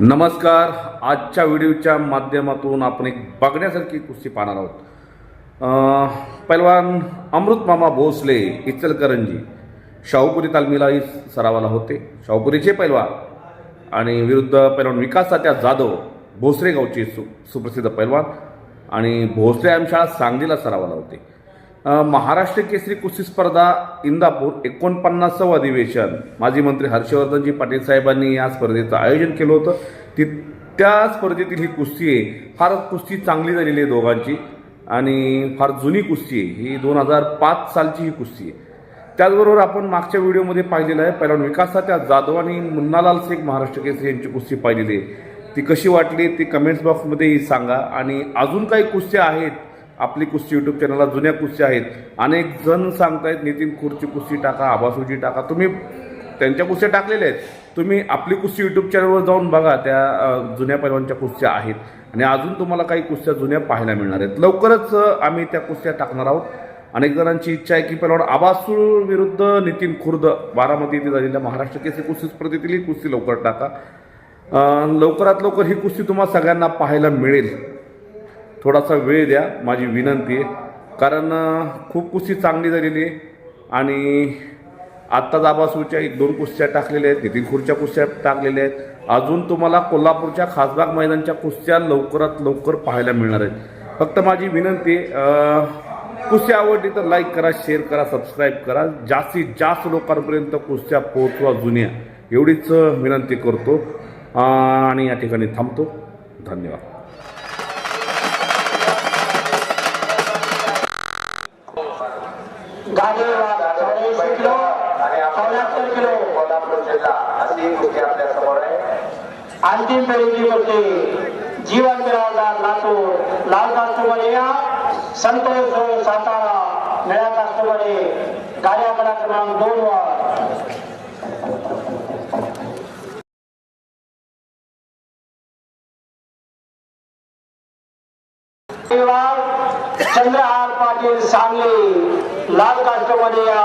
नमस्कार. आजच्या व्हिडिओच्या माध्यमातून आपण एक बघण्यासारखी कुस्ती पाहणार आहोत. पहिलवान पैलवान भोसले इचलकरंजी शाहूपुरी तालमीलाही सरावाला होते. शाहूपुरीचे पैलवान आणि विरुद्ध पैलवान विकास तात्या जाधव भोसरे गावचे सु सुप्रसिद्ध पैलवान आणि भोसले आमशाळा सांगलीला सरावाला होते. महाराष्ट्र केसरी कुस्ती स्पर्धा इंदापूर एकोणपन्नासावं अधिवेशन. माजी मंत्री हर्षवर्धनजी पाटील साहेबांनी या स्पर्धेचं आयोजन केलं होतं. ती त्या स्पर्धेतील ही कुस्ती आहे. फार कुस्ती चांगली झालेली आहे दोघांची आणि फार जुनी कुस्ती आहे. ही दोन हजार पाच सालची ही कुस्ती आहे. त्याचबरोबर आपण मागच्या व्हिडिओमध्ये पाहिलेलं आहे पहिला विकास त्या जाधव आणि मुन्नालाल शेख महाराष्ट्र केसरी यांची कुस्ती पाहिलेली आहे. ती कशी वाटली? ती कमेंट्स बॉक्समध्ये सांगा. आणि अजून काही कुस्त्या आहेत आपली कुस्ती यूट्यूब चॅनलला जुन्या कुस्त्या आहेत. अनेक जण सांगतायत नितीन खुरची कुस्ती टाका आबासूची टाका. तुम्ही त्यांच्या कुस्त्या टाकलेल्या आहेत. तुम्ही आपली कुस्ती यूट्यूब चॅनलवर जाऊन बघा त्या जुन्या पैलवानच्या कुस्त्या आहेत. आणि अजून तुम्हाला काही कुस्त्या जुन्या पाहायला मिळणार आहेत. लवकरच आम्ही त्या कुस्त्या टाकणार आहोत. अनेक जणांची इच्छा आहे की पैलवान आबासूळ विरुद्ध नितीन खुर्द बारामती येथे झालेल्या महाराष्ट्र केसरी कुस्ती स्पर्धेतील ही कुस्ती लवकर टाका. लवकरात लवकर ही कुस्ती तुम्हाला सगळ्यांना पाहायला मिळेल. थोडासा वेळ द्या माझी विनंती आहे. कारण खूप कुस्ती चांगली झालेली आहे आणि आत्ताच आबासूच्या एक दोन कुस्त्या टाकलेल्या आहेत नितीन खुर्च्या कुस्त्या टाकलेल्या आहेत. अजून तुम्हाला कोल्हापूरच्या खासबाग मैदानच्या कुस्त्या लवकरात लवकर पाहायला मिळणार आहेत. फक्त माझी विनंती कुस्त्या कुस्ती आवडली तर लाईक करा शेअर करा सबस्क्राईब करा. जास्तीत जास्त लोकांपर्यंत कुस्त्या पोहोचवा जुन्या. एवढीच विनंती करतो. आणि या ठिकाणी थांबतो. धन्यवाद. कोल्हापूर जिल्हा अशी ही कुस्ती आपल्यासमोर आहे अंतिम फेरीची कुस्ती जीवन बिराजदार लातूर लाल कास्टमध्ये या संतोष जोळ सातारा निळ्या कास्टमध्ये गाड्या कडा क्रमांक दोन वर चंद्रहार पाटील सांगली लाल कास्टमध्ये या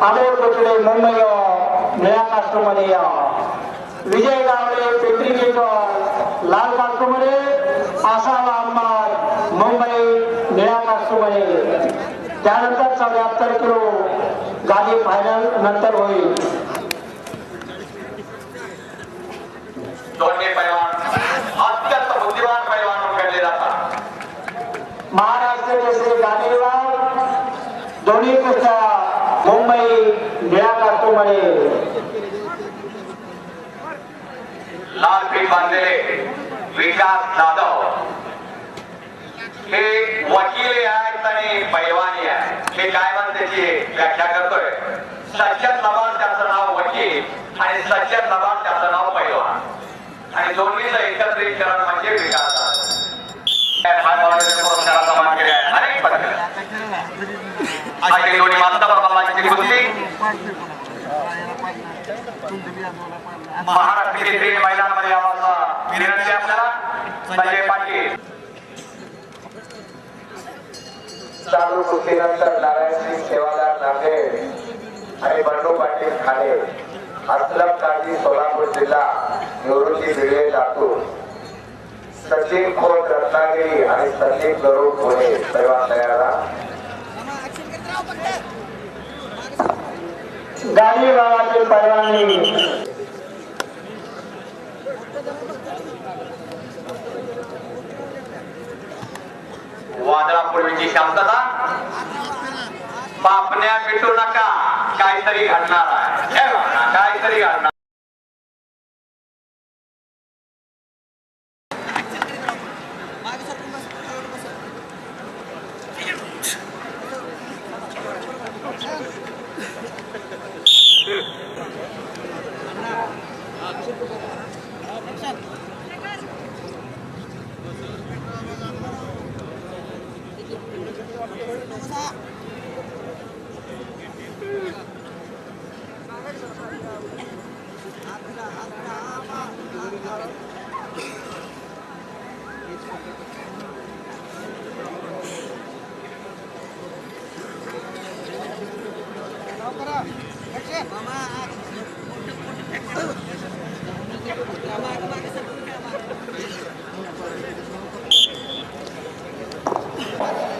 अमोल बुचडे मुंबई निळ्या कास्टमध्ये या. विजय गावडे पिंपरी चिंचवड लाल कास्टमध्ये आसाम अहमद मुंबई निळ्या कास्टमध्ये. त्यानंतर चौऱ्याहत्तर किलो गाडी फायनल नंतर होईल. दोन्ही पैलवान अत्यंत बुद्धिमान पैलवान जातात. महाराष्ट्र केसरी गाडीवर दोन्ही कुस्त्या मुंबई निळ्या कास्टमध्ये लाल पीठ बांधलेले विकास जाधव. हे वकील आहेत आणि पैलवानी आहे हे काय म्हणून त्याची व्याख्या करतोय? सज्जन लबान त्याचं नाव वकील आणि सज्जन लबान त्याचं नाव पैलवान. आणि दोन्हीचं एकत्रीकरण म्हणजे विकास जाधव. पुरस्काराचा मान केले अनेक पदके अशी दोन्ही माता प्रमाणाची कुस्ती महाराष्ट्र केसरी मैदानामध्ये विनंती आपल्याला संजय पाटील. चालू सेवादार आणि बंडू पाटील काजी सोलापूर जिल्हा निवृत्ती भिडे लातूर सचिन खोत रत्नागिरी आणि सचिन गरुड पुणे गाडी गावातील परवानगी वादळापूर्वीची शांतता? पापण्या मिटू नका. काहीतरी घडणार आहे. काहीतरी घडणार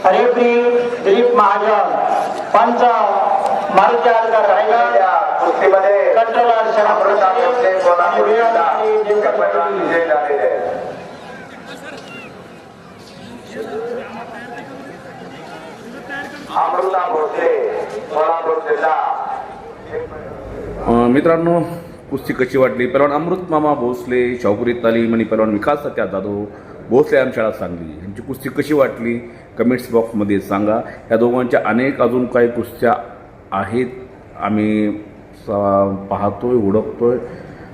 हरिप्री दिलीप महाजन पंच मारुती आलकर रायगड या कंट्रोलर शरद अमृता भोसले कोल्हापूर जिल्हा झालेले अमृता भोसले. मित्रांनो कुस्ती कशी वाटली? पैलवान अमृत मामा भोसले शाहपुरी तालीम आणि पैलवान विकास सत्या जाधव भोसले आम शाळा सांगली. यांची कुस्ती कशी वाटली? कमेंट्स बॉक्समध्ये सांगा. या दोघांच्या अनेक अजून काही कुस्त्या आहेत. आम्ही स- पाहतोय हुडकतोय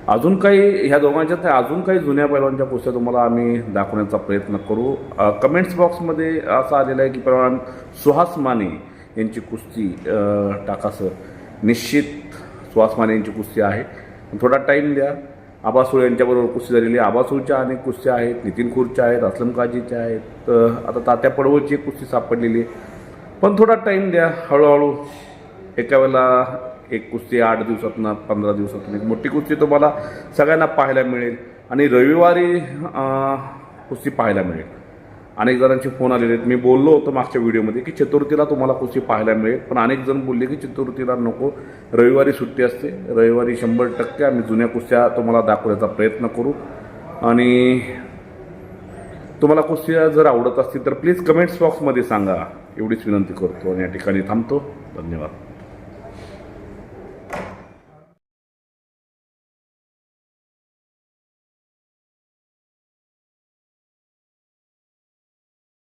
अजून काही ह्या दोघांच्या तर अजून काही जुन्या पैलवानच्या कुस्त्या तुम्हाला आम्ही दाखवण्याचा प्रयत्न करू. कमेंट्स बॉक्समध्ये असं आलेलं आहे की पैलवान सुहास माने यांची कुस्ती टाकासर. टाका सर निश्चित सुवासमाने यांची कुस्ती आहे. थोडा टाईम द्या. आबासूळ यांच्याबरोबर कुस्ती झालेली आहे. आबासूळच्या अनेक कुस्त्या आहेत. नितीन खुरच्या आहेत. असलम काजीच्या आहेत. आता तात्या पडवळची एक कुस्ती सापडलेली आहे. पण थोडा टाईम द्या. हळूहळू एका वेळेला एक कुस्ती आठ दिवसातनं पंधरा दिवसातून एक मोठी कुस्ती तुम्हाला सगळ्यांना पाहायला मिळेल. आणि रविवारी कुस्ती पाहायला मिळेल. अनेक जणांचे फोन आलेले आहेत. मी बोललो होतो मागच्या व्हिडिओमध्ये की चतुर्थीला तुम्हाला कुस्ती पाहायला मिळेल पण अनेक जण बोलले की चतुर्थीला नको. रविवारी सुट्टी असते. रविवारी शंभर टक्के आम्ही जुन्या कुस्त्या तुम्हाला दाखवण्याचा प्रयत्न करू. आणि तुम्हाला कुस्त्या जर आवडत असतील तर प्लीज कमेंट्स बॉक्समध्ये सांगा. एवढीच विनंती करतो आणि या ठिकाणी थांबतो. धन्यवाद.